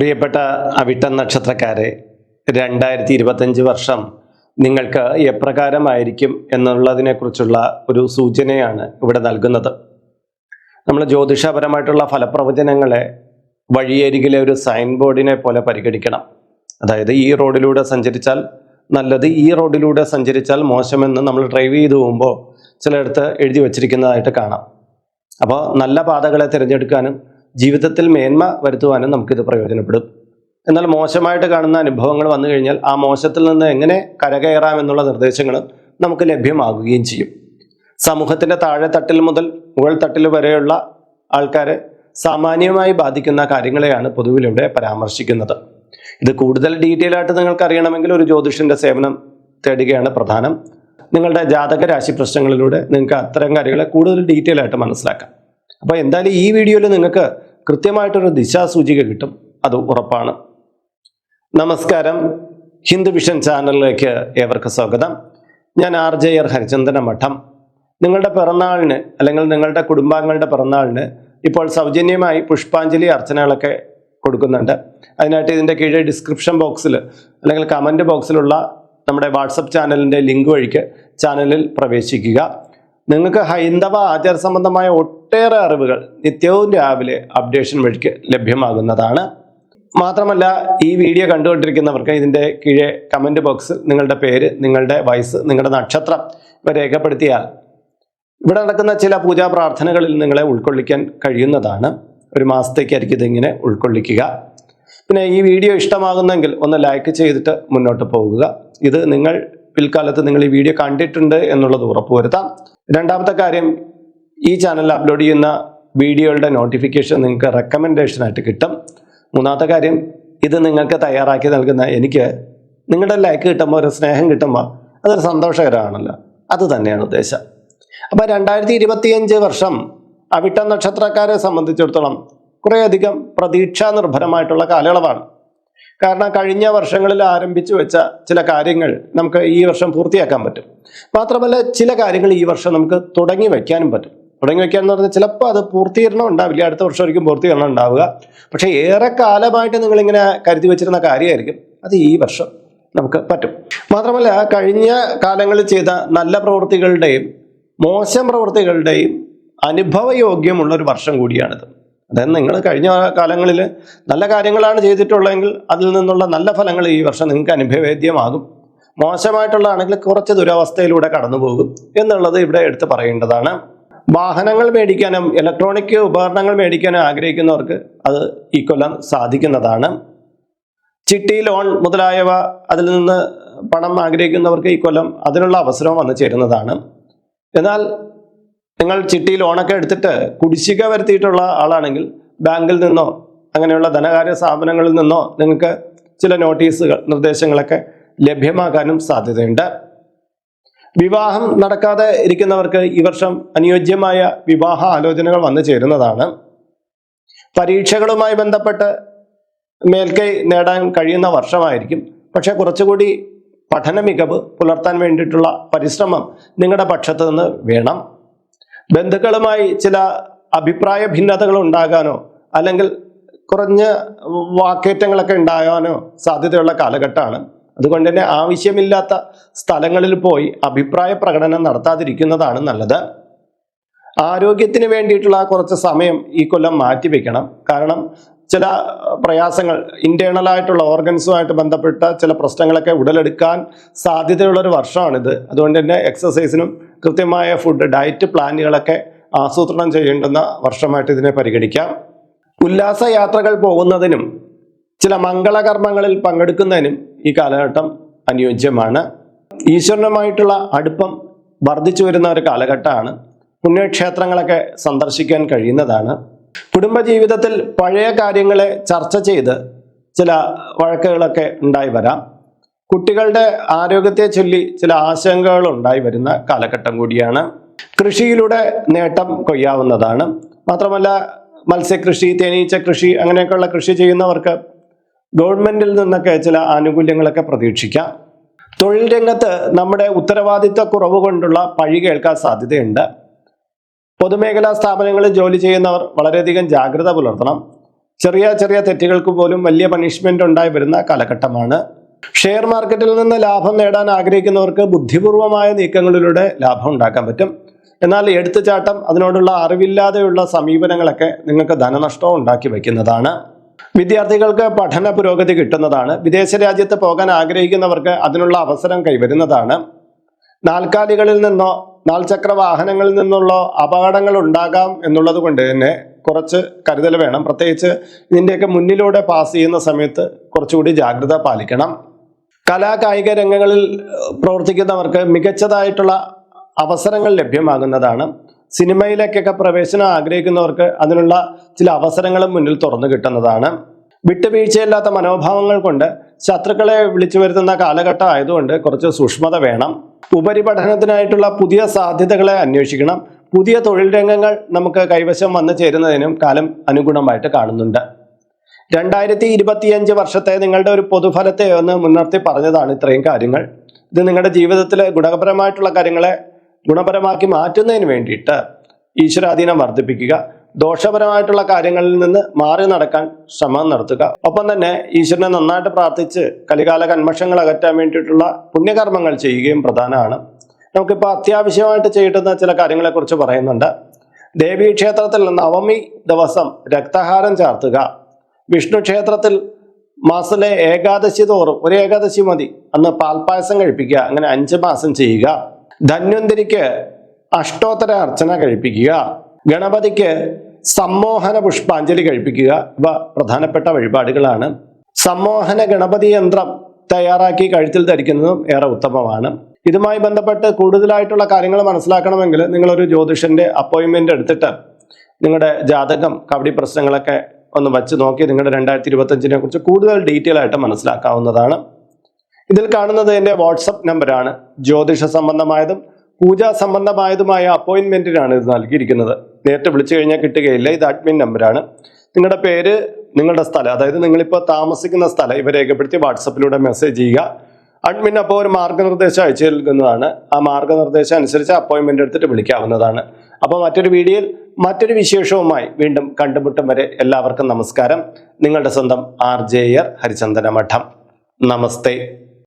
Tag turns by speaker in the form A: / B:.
A: പ്രിയപ്പെട്ട അവിട്ട നക്ഷത്രക്കാരെ രണ്ടായിരത്തി ഇരുപത്തഞ്ച് വർഷം നിങ്ങൾക്ക് എപ്രകാരമായിരിക്കും എന്നുള്ളതിനെക്കുറിച്ചുള്ള ഒരു സൂചനയാണ് ഇവിടെ നൽകുന്നത്. നമ്മൾ ജ്യോതിഷപരമായിട്ടുള്ള ഫലപ്രവചനങ്ങളെ വഴിയരികിലെ ഒരു സൈൻ ബോർഡിനെ പോലെ പരിഗണിക്കണം. അതായത് ഈ റോഡിലൂടെ സഞ്ചരിച്ചാൽ നല്ലത് ഈ റോഡിലൂടെ സഞ്ചരിച്ചാൽ മോശമെന്ന് നമ്മൾ ഡ്രൈവ് ചെയ്തു പോകുമ്പോൾ ചിലയിടത്ത് എഴുതി വച്ചിരിക്കുന്നതായിട്ട് കാണാം. അപ്പോൾ നല്ല പാതകളെ തിരഞ്ഞെടുക്കാനും ജീവിതത്തിൽ മേന്മ വരുത്തുവാനും നമുക്കിത് പ്രയോജനപ്പെടും. എന്നാൽ മോശമായിട്ട് കാണുന്ന അനുഭവങ്ങൾ വന്നു കഴിഞ്ഞാൽ ആ മോശത്തിൽ നിന്ന് എങ്ങനെ കരകയറാം എന്നുള്ള നിർദ്ദേശങ്ങൾ നമുക്ക് ലഭ്യമാകുകയും ചെയ്യും. സമൂഹത്തിന്റെ താഴെത്തട്ടിൽ മുതൽ മുകൾ തട്ടിൽ വരെയുള്ള ആൾക്കാരെ സാമാന്യമായി ബാധിക്കുന്ന കാര്യങ്ങളെയാണ് പൊതുവിലൂടെ പരാമർശിക്കുന്നത്. ഇത് കൂടുതൽ ഡീറ്റെയിൽ ആയിട്ട് നിങ്ങൾക്ക് അറിയണമെങ്കിൽ ഒരു ജ്യോതിഷന്റെ സേവനം തേടുകയാണ് പ്രധാനം. നിങ്ങളുടെ ജാതക രാശി പ്രശ്നങ്ങളിലൂടെ നിങ്ങൾക്ക് അത്തരം കാര്യങ്ങളെ കൂടുതൽ ഡീറ്റെയിൽ ആയിട്ട് മനസ്സിലാക്കാം. അപ്പോൾ എന്തായാലും ഈ വീഡിയോയിൽ നിങ്ങൾക്ക് കൃത്യമായിട്ടൊരു ദിശാസൂചിക കിട്ടും. അത് ഉറപ്പാണ്. നമസ്കാരം. ഹിന്ദു വിഷൻ ചാനലിലേക്ക് ഏവർക്ക് സ്വാഗതം. ഞാൻ ആർ ജെ ആർ ഹരിചന്ദന മഠം. നിങ്ങളുടെ പിറന്നാളിന് അല്ലെങ്കിൽ നിങ്ങളുടെ കുടുംബാംഗങ്ങളുടെ പിറന്നാളിന് ഇപ്പോൾ സൗജന്യമായി പുഷ്പാഞ്ജലി അർച്ചനകളൊക്കെ കൊടുക്കുന്നുണ്ട്. അതിനായിട്ട് ഇതിന്റെ കീഴെ ഡിസ്ക്രിപ്ഷൻ ബോക്സിൽ അല്ലെങ്കിൽ കമന്റ് ബോക്സിലുള്ള നമ്മുടെ വാട്സപ്പ് ചാനലിന്റെ ലിങ്ക് വഴിക്ക് ചാനലിൽ പ്രവേശിക്കുക. നിങ്ങൾക്ക് ഹൈന്ദവ ആചാര സംബന്ധമായ ഒട്ടേറെ അറിവുകൾ നിത്യവും രാവിലെ അപ്ഡേഷൻ വഴിക്ക് ലഭ്യമാകുന്നതാണ്. മാത്രമല്ല ഈ വീഡിയോ കണ്ടുകൊണ്ടിരിക്കുന്നവർക്ക് ഇതിന്റെ കീഴെ കമന്റ് ബോക്സിൽ നിങ്ങളുടെ പേര് നിങ്ങളുടെ വയസ്സ് നിങ്ങളുടെ നക്ഷത്രം ഇവ രേഖപ്പെടുത്തിയാൽ ഇവിടെ നടക്കുന്ന ചില പൂജാ പ്രാർത്ഥനകളിൽ നിങ്ങളെ ഉൾക്കൊള്ളിക്കാൻ കഴിയുന്നതാണ്. ഒരു മാസത്തേക്കായിരിക്കും ഇതിങ്ങനെ ഉൾക്കൊള്ളിക്കുക. പിന്നെ ഈ വീഡിയോ ഇഷ്ടമാകുന്നെങ്കിൽ ഒന്ന് ലൈക്ക് ചെയ്തിട്ട് മുന്നോട്ട് പോകുക ഇത് നിങ്ങൾ പിൽക്കാലത്ത് നിങ്ങൾ ഈ വീഡിയോ കണ്ടിട്ടുണ്ട് എന്നുള്ളത് ഉറപ്പുവരുത്താം. രണ്ടാമത്തെ കാര്യം ഈ ചാനലിൽ അപ്ലോഡ് ചെയ്യുന്ന വീഡിയോകളുടെ നോട്ടിഫിക്കേഷൻ നിങ്ങൾക്ക് റെക്കമെൻഡേഷനായിട്ട് കിട്ടും. മൂന്നാമത്തെ കാര്യം ഇത് നിങ്ങൾക്ക് തയ്യാറാക്കി നൽകുന്ന എനിക്ക് നിങ്ങളുടെ ലൈക്ക് കിട്ടുമ്പോൾ ഒരു സ്നേഹം കിട്ടുമ്പോൾ അതൊരു സന്തോഷകരമാണല്ലോ. അത് തന്നെയാണ് ഉദ്ദേശം. അപ്പോൾ രണ്ടായിരത്തി ഇരുപത്തിയഞ്ച് വർഷം അവിട്ട നക്ഷത്രക്കാരെ സംബന്ധിച്ചിടത്തോളം കുറേയധികം പ്രതീക്ഷാ നിർഭരമായിട്ടുള്ള കാലയളവാണ്. കാരണം കഴിഞ്ഞ വർഷങ്ങളിൽ ആരംഭിച്ചു വെച്ച ചില കാര്യങ്ങൾ നമുക്ക് ഈ വർഷം പൂർത്തിയാക്കാൻ പറ്റും. മാത്രമല്ല ചില കാര്യങ്ങൾ ഈ വർഷം നമുക്ക് തുടങ്ങി വയ്ക്കാനും പറ്റും. തുടങ്ങി വയ്ക്കാൻ എന്ന് പറഞ്ഞാൽ ചിലപ്പോൾ അത് പൂർത്തീകരണം ഉണ്ടാവില്ല. അടുത്ത വർഷം വർഷമായിരിക്കും പൂർത്തീകരണം ഉണ്ടാവുക. പക്ഷേ ഏറെ കാലമായിട്ട് നിങ്ങളിങ്ങനെ കരുതി വെച്ചിരുന്ന കാര്യമായിരിക്കും അത് ഈ വർഷം നമുക്ക് പറ്റും. മാത്രമല്ല കഴിഞ്ഞ കാലങ്ങളിൽ ചെയ്ത നല്ല പ്രവൃത്തികളുടെയും മോശം പ്രവൃത്തികളുടെയും അനുഭവയോഗ്യമുള്ള ഒരു വർഷം കൂടിയാണിത്. അതായത് നിങ്ങൾ കഴിഞ്ഞ കാലങ്ങളിൽ നല്ല കാര്യങ്ങളാണ് ചെയ്തിട്ടുള്ളതെങ്കിൽ അതിൽ നിന്നുള്ള നല്ല ഫലങ്ങൾ ഈ വർഷം നിങ്ങൾക്ക് അനുഭവവേദ്യമാകും മോശമായിട്ടുള്ളതാണെങ്കിൽ കുറച്ച് ദുരവസ്ഥയിലൂടെ കടന്നു പോകും എന്നുള്ളത് ഇവിടെ എടുത്ത് പറയേണ്ടതാണ്. വാഹനങ്ങൾ മേടിക്കാനും ഇലക്ട്രോണിക് ഉപകരണങ്ങൾ മേടിക്കാനും ആഗ്രഹിക്കുന്നവർക്ക് അത് ഈ കൊല്ലം സാധിക്കുന്നതാണ്. ചിട്ടി ലോൺ മുതലായവ അതിൽ നിന്ന് പണം ആഗ്രഹിക്കുന്നവർക്ക് ഈ കൊല്ലം അതിനുള്ള അവസരം വന്നു ചേരുന്നതാണ്. എന്നാൽ നിങ്ങൾ ചിട്ടി ലോണൊക്കെ എടുത്തിട്ട് കുടിശ്ശിക വരുത്തിയിട്ടുള്ള ആളാണെങ്കിൽ ബാങ്കിൽ നിന്നോ അങ്ങനെയുള്ള ധനകാര്യ സ്ഥാപനങ്ങളിൽ നിന്നോ നിങ്ങൾക്ക് ചില നോട്ടീസുകൾ നിർദ്ദേശങ്ങളൊക്കെ ലഭ്യമാകാനും സാധ്യതയുണ്ട്. വിവാഹം നടക്കാതെ ഇരിക്കുന്നവർക്ക് ഈ വർഷം അനുയോജ്യമായ വിവാഹ ആലോചനകൾ വന്നു ചേരുന്നതാണ്. പരീക്ഷകളുമായി ബന്ധപ്പെട്ട് മേൽക്കൈ നേടാൻ കഴിയുന്ന വർഷമായിരിക്കും. പക്ഷെ കുറച്ചുകൂടി പഠന മികവ് പുലർത്താൻ വേണ്ടിയിട്ടുള്ള പരിശ്രമം നിങ്ങളുടെ പക്ഷത്തു നിന്ന് വേണം. ബന്ധുക്കളുമായി ചില അഭിപ്രായ ഭിന്നതകൾ ഉണ്ടാകാനോ അല്ലെങ്കിൽ കുറഞ്ഞ വാക്കേറ്റങ്ങളൊക്കെ ഉണ്ടാകാനോ സാധ്യതയുള്ള കാലഘട്ടമാണ്. അതുകൊണ്ട് തന്നെ ആവശ്യമില്ലാത്ത സ്ഥലങ്ങളിൽ പോയി അഭിപ്രായ പ്രകടനം നടത്താതിരിക്കുന്നതാണ് നല്ലത്. ആരോഗ്യത്തിന് വേണ്ടിയിട്ടുള്ള കുറച്ച് സമയം ഈ കൊല്ലം മാറ്റിവെക്കണം. കാരണം ചില പ്രയാസങ്ങൾ ഇന്റേണലായിട്ടുള്ള ഓർഗൻസുമായിട്ട് ബന്ധപ്പെട്ട ചില പ്രശ്നങ്ങളൊക്കെ ഉടലെടുക്കാൻ സാധ്യതയുള്ളൊരു വർഷമാണിത്. അതുകൊണ്ട് തന്നെ എക്സസൈസിനും കൃത്യമായ ഫുഡ് ഡയറ്റ് പ്ലാനുകളൊക്കെ ആസൂത്രണം ചെയ്യേണ്ടുന്ന വർഷമായിട്ട് ഇതിനെ പരിഗണിക്കാം. ഉല്ലാസ യാത്രകൾ പോകുന്നതിനും ചില മംഗളകർമ്മങ്ങളിൽ പങ്കെടുക്കുന്നതിനും ഈ കാലഘട്ടം അനുയോജ്യമാണ്. ഈശ്വരനുമായിട്ടുള്ള അടുപ്പം വർദ്ധിച്ചു വരുന്ന ഒരു കാലഘട്ടമാണ്. പുണ്യക്ഷേത്രങ്ങളൊക്കെ സന്ദർശിക്കാൻ കഴിയുന്നതാണ്. കുടുംബജീവിതത്തിൽ പഴയ കാര്യങ്ങളെ ചർച്ച ചെയ്ത് ചില വഴക്കുകളൊക്കെ ഉണ്ടായി വരാം. കുട്ടികളുടെ ആരോഗ്യത്തെ ചൊല്ലി ചില ആശങ്കകൾ ഉണ്ടായി വരുന്ന കാലഘട്ടം കൂടിയാണ്. കൃഷിയിലൂടെ നേട്ടം കൊയ്യാവുന്നതാണ്. മാത്രമല്ല മത്സ്യകൃഷി തേനീച്ച കൃഷി അങ്ങനെയൊക്കെയുള്ള കൃഷി ചെയ്യുന്നവർക്ക് ഗവൺമെന്റിൽ നിന്നൊക്കെ ചില ആനുകൂല്യങ്ങളൊക്കെ പ്രതീക്ഷിക്കാം. തൊഴിൽ രംഗത്ത് നമ്മുടെ ഉത്തരവാദിത്ത കുറവ് കൊണ്ടുള്ള പഴി കേൾക്കാൻ സാധ്യതയുണ്ട്. പൊതുമേഖലാ സ്ഥാപനങ്ങളിൽ ജോലി ചെയ്യുന്നവർ വളരെയധികം ജാഗ്രത പുലർത്തണം. ചെറിയ ചെറിയ തെറ്റുകൾക്ക് പോലും വലിയ പണിഷ്മെന്റ് ഉണ്ടായി വരുന്ന കാലഘട്ടമാണ്. ഷെയർ മാർക്കറ്റിൽ നിന്ന് ലാഭം നേടാൻ ആഗ്രഹിക്കുന്നവർക്ക് ബുദ്ധിപൂർവമായ നീക്കങ്ങളിലൂടെ ലാഭം ഉണ്ടാക്കാൻ പറ്റും. എന്നാൽ എടുത്തുചാട്ടം അതിനോടുള്ള അറിവില്ലാതെയുള്ള സമീപനങ്ങളൊക്കെ നിങ്ങൾക്ക് ധനനഷ്ടവും ഉണ്ടാക്കി വയ്ക്കുന്നതാണ്. വിദ്യാർത്ഥികൾക്ക് പഠന പുരോഗതി കിട്ടുന്നതാണ്. വിദേശ രാജ്യത്ത് പോകാൻ ആഗ്രഹിക്കുന്നവർക്ക് അതിനുള്ള അവസരം കൈവരുന്നതാണ്. നാൽക്കാലികളിൽ നിന്നോ നാൽചക്ര വാഹനങ്ങളിൽ നിന്നുള്ള അപകടങ്ങൾ ഉണ്ടാകാം എന്നുള്ളത് കൊണ്ട് തന്നെ കുറച്ച് കരുതൽ വേണം. പ്രത്യേകിച്ച് ഇതിന്റെയൊക്കെ മുന്നിലൂടെ പാസ് ചെയ്യുന്ന സമയത്ത് കുറച്ചുകൂടി ജാഗ്രത പാലിക്കണം. കലാ കായിക രംഗങ്ങളിൽ പ്രവർത്തിക്കുന്നവർക്ക് മികച്ചതായിട്ടുള്ള അവസരങ്ങൾ ലഭ്യമാകുന്നതാണ്. സിനിമയിലേക്കൊക്കെ പ്രവേശനം ആഗ്രഹിക്കുന്നവർക്ക് അതിനുള്ള ചില അവസരങ്ങളും മുന്നിൽ തുറന്നു കിട്ടുന്നതാണ്. വിട്ടുവീഴ്ചയില്ലാത്ത മനോഭാവങ്ങൾ കൊണ്ട് ശത്രുക്കളെ വിളിച്ചു വരുത്തുന്ന കാലഘട്ടം ആയതുകൊണ്ട് കുറച്ച് സൂക്ഷ്മത വേണം. ഉപരിപഠനത്തിനായിട്ടുള്ള പുതിയ സാധ്യതകളെ അന്വേഷിക്കണം. പുതിയ തൊഴിൽ രംഗങ്ങൾ നമുക്ക് കൈവശം വന്നു ചേരുന്നതിനും കാലം അനുഗുണമായിട്ട് കാണുന്നുണ്ട്. രണ്ടായിരത്തി ഇരുപത്തിയഞ്ച് വർഷത്തെ നിങ്ങളുടെ ഒരു പൊതുഫലത്തെ ഒന്ന് മുൻനിർത്തി പറഞ്ഞതാണ് ഇത്രയും കാര്യങ്ങൾ. ഇത് നിങ്ങളുടെ ജീവിതത്തിലെ ഗുണപരമായിട്ടുള്ള കാര്യങ്ങളെ ഗുണപരമാക്കി മാറ്റുന്നതിന് വേണ്ടിയിട്ട് ഈശ്വരാധീനം വർദ്ധിപ്പിക്കുക ദോഷപരമായിട്ടുള്ള കാര്യങ്ങളിൽ നിന്ന് മാറി നടക്കാൻ ശ്രമം നടത്തുക. ഒപ്പം തന്നെ ഈശ്വരനെ നന്നായിട്ട് പ്രാർത്ഥിച്ച് കലികാല കന്മഷങ്ങൾ അകറ്റാൻ വേണ്ടിയിട്ടുള്ള പുണ്യകർമ്മങ്ങൾ ചെയ്യുകയും പ്രധാനമാണ്. നമുക്കിപ്പോൾ അത്യാവശ്യമായിട്ട് ചെയ്യേണ്ടുന്ന ചില കാര്യങ്ങളെക്കുറിച്ച് പറയുന്നുണ്ട്. ദേവീക്ഷേത്രത്തിൽ നവമി ദിവസം രക്തഹാരം ചാർത്തുക വിഷ്ണു ക്ഷേത്രത്തിൽ മാസത്തിലെ ഏകാദശി തോറും ഒരു ഏകാദശി മതി. അന്ന് പാൽപ്പായസം കഴിപ്പിക്കുക. അങ്ങനെ അഞ്ച് മാസം ചെയ്യുക. ധന്വന്തിരിക്ക് അഷ്ടോത്തര അർച്ചന കഴിപ്പിക്കുക. ഗണപതിക്ക് സമ്മോഹന പുഷ്പാഞ്ജലി കഴിപ്പിക്കുക. ഇവ പ്രധാനപ്പെട്ട വഴിപാടുകളാണ്. സമ്മോഹന ഗണപതി യന്ത്രം തയ്യാറാക്കി കഴുത്തിൽ ധരിക്കുന്നതും ഏറെ ഉത്തമമാണ്. ഇതുമായി ബന്ധപ്പെട്ട് കൂടുതലായിട്ടുള്ള കാര്യങ്ങൾ മനസ്സിലാക്കണമെങ്കിൽ നിങ്ങളൊരു ജ്യോതിഷന്റെ അപ്പോയിൻമെന്റ് എടുത്തിട്ട് നിങ്ങളുടെ ജാതകം കവടി പ്രശ്നങ്ങളൊക്കെ ഒന്ന് വച്ച് നോക്കി നിങ്ങളുടെ രണ്ടായിരത്തി ഇരുപത്തഞ്ചിനെ കുറിച്ച് കൂടുതൽ ഡീറ്റെയിൽ ആയിട്ട് മനസ്സിലാക്കാവുന്നതാണ്. ഇതിൽ കാണുന്നത് എന്റെ വാട്സപ്പ് നമ്പറാണ് ജ്യോതിഷ സംബന്ധമായതും പൂജാ സംബന്ധമായതുമായ അപ്പോയിൻമെന്റിനാണ് ഇത് നൽകിയിരിക്കുന്നത്. നേരിട്ട് വിളിച്ചു കഴിഞ്ഞാൽ കിട്ടുകയില്ല. ഇത് അഡ്മിൻ നമ്പറാണ് നിങ്ങളുടെ പേര് നിങ്ങളുടെ സ്ഥലം അതായത് നിങ്ങളിപ്പോൾ താമസിക്കുന്ന സ്ഥലം ഇവ രേഖപ്പെടുത്തി വാട്സപ്പിലൂടെ മെസ്സേജ് ചെയ്യുക. അഡ്മിൻ അപ്പോൾ ഒരു മാർഗനിർദ്ദേശം അയച്ചു നൽകുന്നതാണ്. ആ മാർഗനിർദ്ദേശം അനുസരിച്ച് അപ്പോയിൻമെന്റ് എടുത്തിട്ട് വിളിക്കാവുന്നതാണ്. അപ്പോൾ മറ്റൊരു വീഡിയോയിൽ മറ്റൊരു വിശേഷവുമായി വീണ്ടും കണ്ടുമുട്ടും വരെ എല്ലാവർക്കും നമസ്കാരം. നിങ്ങളുടെ സ്വന്തം ആർ ജെ ആർ ഹരിചന്ദന മഠം. നമസ്തേ.